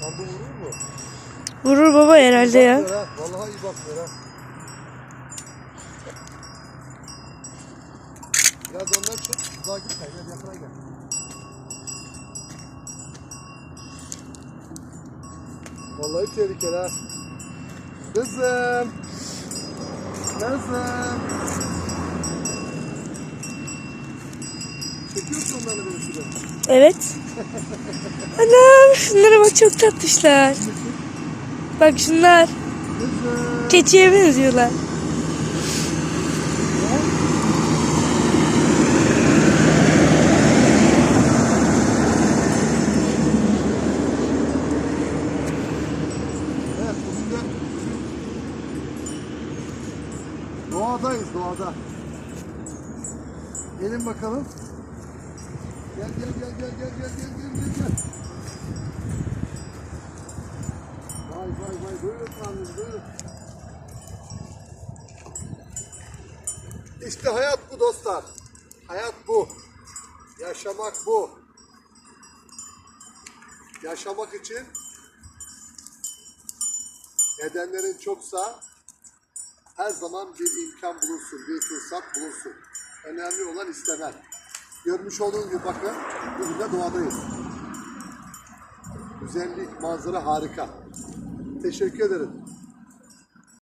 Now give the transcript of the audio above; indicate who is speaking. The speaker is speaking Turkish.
Speaker 1: Kandı vurur mu?
Speaker 2: Vurur baba herhalde ya.
Speaker 1: Bakmıyor ha, Vallahi iyi bakmıyor ha. Biraz ondan çok uzağa gitme. Gel yakına gel. Vallahi tehlikeli ha. Kızım. Kızım.
Speaker 2: Evet. Anam şunlara bak çok tatlışlar. Bak şunlar
Speaker 1: Kızım.
Speaker 2: keçiye benziyorlar.
Speaker 1: Doğadayız doğada. Gelin bakalım. Gel gel gel gel gel gel gel gel gel. Vay vay vay buyurun tanrım buyurun. İşte hayat bu dostlar. Hayat bu. Yaşamak bu. Yaşamak için nedenlerin çoksa her zaman bir imkan bulursun, bir fırsat bulursun. Önemli olan istemen. Görmüş olduğunuz gibi bakın, bugün de doğadayız. Güzellik, manzara harika. Teşekkür ederim.